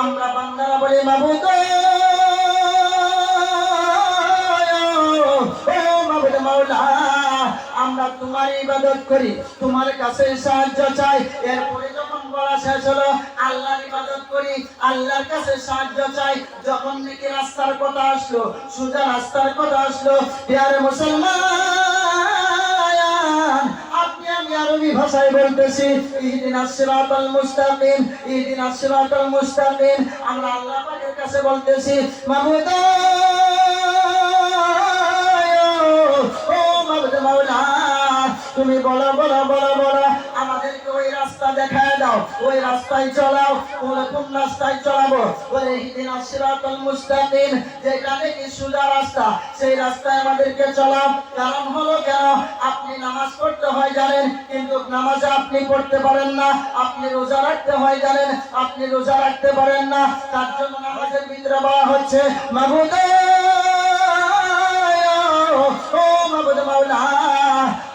আমরা বান্দারা বলি, মাবুদ! আমরা তোমার ইবাদত করি, তোমার কাছে সাহায্য চাই। এরপরে যখন বলা শেষ হলো, আল্লাহর ইবাদত করি, আল্লাহর কাছে সাহায্য চাই। যখন নাকি রাস্তার কথা আসলো, সোজা রাস্তার কথা আসলো প্রিয়ারে মুসলমান আরবি ভাষায় বলতেছি ইহদিনাস সিরাতাল মুস্তাকিম ইহদিনাস সিরাতাল মুস্তাকিম। আমরা আল্লাহ পাকের কাছে বলতেছি মাহমুদ ও তুমি বলো বলো বলো বলো ওই রাস্তায় চলাও বলে কোন রাস্তায় চলাবো? বলে ইহদিন সিরাতাল মুস্তাকিম যেটা নাকি সোজা রাস্তা, সেই রাস্তায় আমাদেরকে চলাও। কারণ হলো কেন? আপনি নামাজ পড়তে হয় জানেন, কিন্তু নামাজে আপনি পড়তে পারেন না, আপনি রোজা রাখতে হয় জানেন, আপনি রোজা রাখতে পারেন না। তার জন্য নামাজের ভিতরে বলা হচ্ছে, মাহমুদ, ও মাহমুদ মাওলা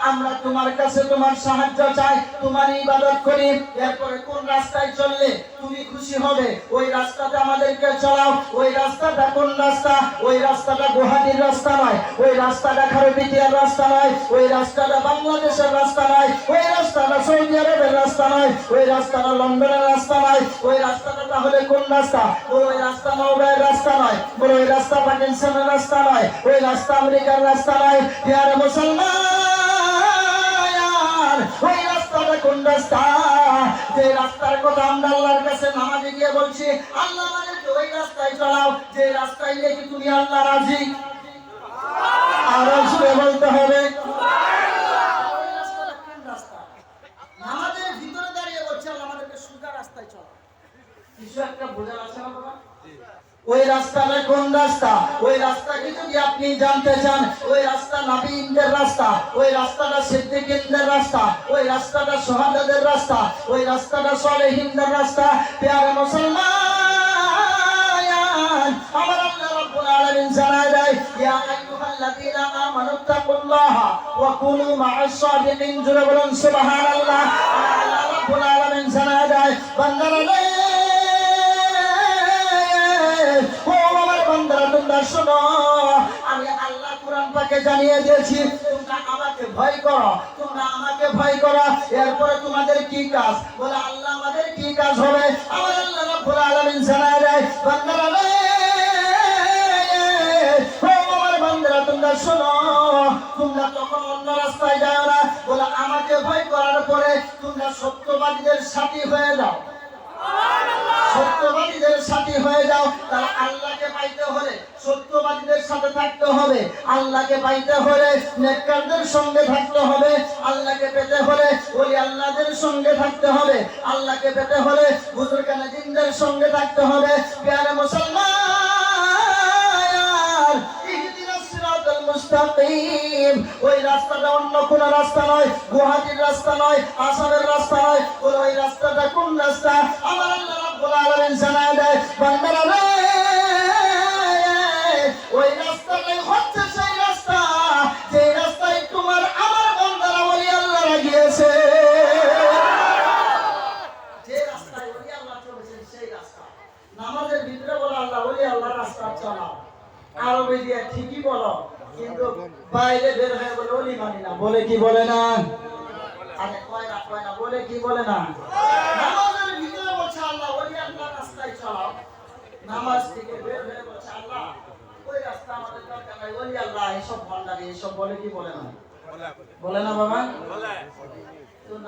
আমরা তোমার কাছে তোমার সাহায্য চাই, তোমার ইবাদত করি। এরপরে কোন রাস্তায় চললে তুমি খুশি হবে? ওই রাস্তাতে আমাদেরকে চলাও। ওই রাস্তাটা কোন রাস্তা? ওই রাস্তাটা গুয়াহাটির রাস্তা নয়। ওই রাস্তাটা খারপিটিয়ার রাস্তা নয়। ওই রাস্তাটা বাংলাদেশের রাস্তা নয়। ওই রাস্তাটা সৌদি আরবের রাস্তা নয়। ওই রাস্তাটা লন্ডনের রাস্তা নয়। ওই রাস্তাটা তাহলে কোন রাস্তা? ওই রাস্তা নৌবাইয়ের রাস্তা নয়। বলো, ওই রাস্তা পাকিস্তানের রাস্তা নয়। ওই রাস্তা আমেরিকার রাস্তা নয়। ইয়ারে মুসলমান ওই রাস্তাটা কোন রাস্তা? যে রাস্তার কথা আমরা আল্লাহর কাছে নামাজে গিয়ে বলছি, আল্লাহ আমাদেরকে ওই রাস্তায় চলাও যে রাস্তায় দেখি তুমি আল্লাহ রাজি। আরও জুড়ে বলতে হবে? নামাজের ভিতরে দাঁড়িয়ে বলছে আমাদেরকে সোজা রাস্তায় চলাও কিছু একটা বোঝা আছে না বাবা ওই রাস্তাটা কোন রাস্তা? ওই রাস্তাকে যদি আপনি জানতে চান, ওই রাস্তা নবীনদের রাস্তা, ওই রাস্তাটা সিদ্দিকিনদের রাস্তা, ওই রাস্তাটা সোহাদাদের রাস্তা, ওই রাস্তাটা সলেহিনদের রাস্তা। প্যারে মুসলমান, আমার আল্লাহ রাব্বুল আলামিন জানায় দেয়, ইয়া আইয়ুহাল্লাযীনা আমানু তাকুল্লাহা ওয়া কুনু মা'আস সাদিকিন জুড়ে বলুন, সুবহানাল্লাহ। আল্লাহ রাব্বুল আলামিন জানায় দেয়, বান্দারা শোনো। আমি আল্লাহ কোরআন পাকে জানিয়ে দিয়েছি তোমরা আমাকে ভয় করো তোমরা আমাকে ভয় করো। এরপরে তোমাদের কি কাজ? বলে আল্লাহ আমাদের কি কাজ হবে? আমার আল্লাহ রাব্বুল আলামিন জানায় দেয় বান্দারা রে আমার বান্দারা তোমরা শোনো। তোমরা তখন অন্য রাস্তায় যাও না। বলে আমাকে ভয় করার পরে তোমরা সত্যবাদীদের সাথী হয়ে যাও। সত্যবাদীদের সাথে হয়ে যাও। তারা আল্লাহকে পাইতে সত্যবাদীদের সাথে থাকতে হবে। আল্লাহকে পাইতে হলে নেককারদের সঙ্গে থাকতে হবে। আল্লাহকে পেতে হলে আল্লাহদের সঙ্গে থাকতে হবে। আল্লাহকে পেতে হলে সঙ্গে থাকতে হবে। মুসলমান ওই রাস্তাটা অন্য কোন রাস্তা নয়, গুয়াহাটির রাস্তা নয়, আসামের রাস্তা নয়। ওই রাস্তাটা কোন রাস্তা? আমার আল্লাহ জানায় দেয়, বান্দারা ভিতরে বলে আল্লাহ ওলি আল্লাহ রাস্তা চালাও। আরবে দিয়ে ঠিকই বলো, কিন্তু বাইরে বের হয়ে বলে, ওলি মানি না। বলে কি বলে না? বলে না? আল্লাহ, ওলি আল্লাহ নামাজ থেকে বের হয়ে বলছে ওই রাস্তা আমাদের আল্লাহ, এসব ভণ্ডারি এসব বলে কি বলে না? বলে না বাবা?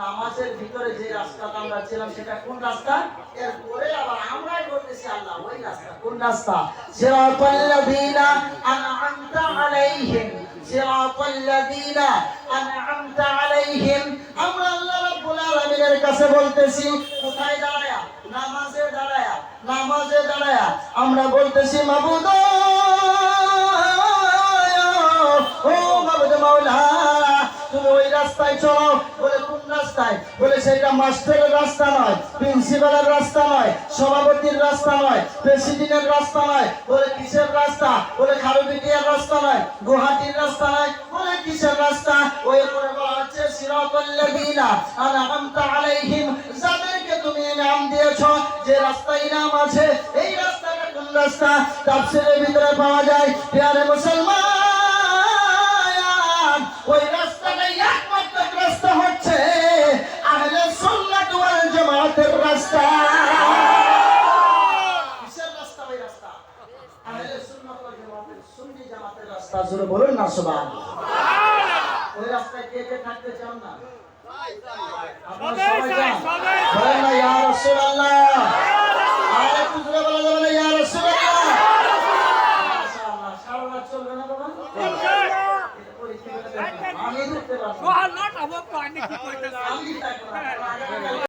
নামাজের ভিতরে যে রাস্তাটা আমরা ছিলাম, সেটা কোন রাস্তা? এরপরে আবার আমরাই বলতেছি, আল্লাহ, ওই রাস্তা কোন রাস্তা? সিরাতাল্লাযীনা আন'আমতা আলাইহিম, সিরাতাল্লাযীনা আন'আমতা আলাইহিম। আমরা আল্লাহ রাব্বুল আলামিনের কাছে বলতেছি, কোথায় দাঁড়ায়া? নামাজে দাঁড়ায়া নামাজে দাঁড়ায়া। আমরা বলতেছি, মাবুদ, ও মাবুদ মাওলা। তুমি ওই রাস্তায় বলে কোন রাস্তায়? বলে সেটা মাস্টারের রাস্তা নয়, প্রিন্সিপালের রাস্তা নয়, সভাপতির রাস্তা নয়, প্রেসিডেন্টের রাস্তা নয়, বলে কিসের রাস্তা? বলে খারুপিটিয়ার রাস্তা নয়, গুয়াহাটির রাস্তা নয়, বলে কিসের রাস্তা? ওই করে বলা হচ্ছে যাদেরকে তুমি যে রাস্তায় নাম আছে, এই রাস্তাটা কোন রাস্তা? তাফসীরের ভিতরে পাওয়া যায় মুসলমান রাস্তা। কিসের রাস্তা ওই রাস্তা? আহলে সুন্নাত ওয়াল জামাতের সুন্নি জামাতের রাস্তা। জোরে বলুন না সুবহানাল্লাহ ওই রাস্তায় কে কে থাকতে চান না? আপনারা সবাই চান বলেন না ইয়া রাসূলুল্লাহ। আর একটু জোরে বলা যাবে না ইয়া রাসূলুল্লাহ। মাশাআল্লাহ সারা রাত চলবে। না। বাবা এটা পরীক্ষা করে আমি ধরতে পারব না।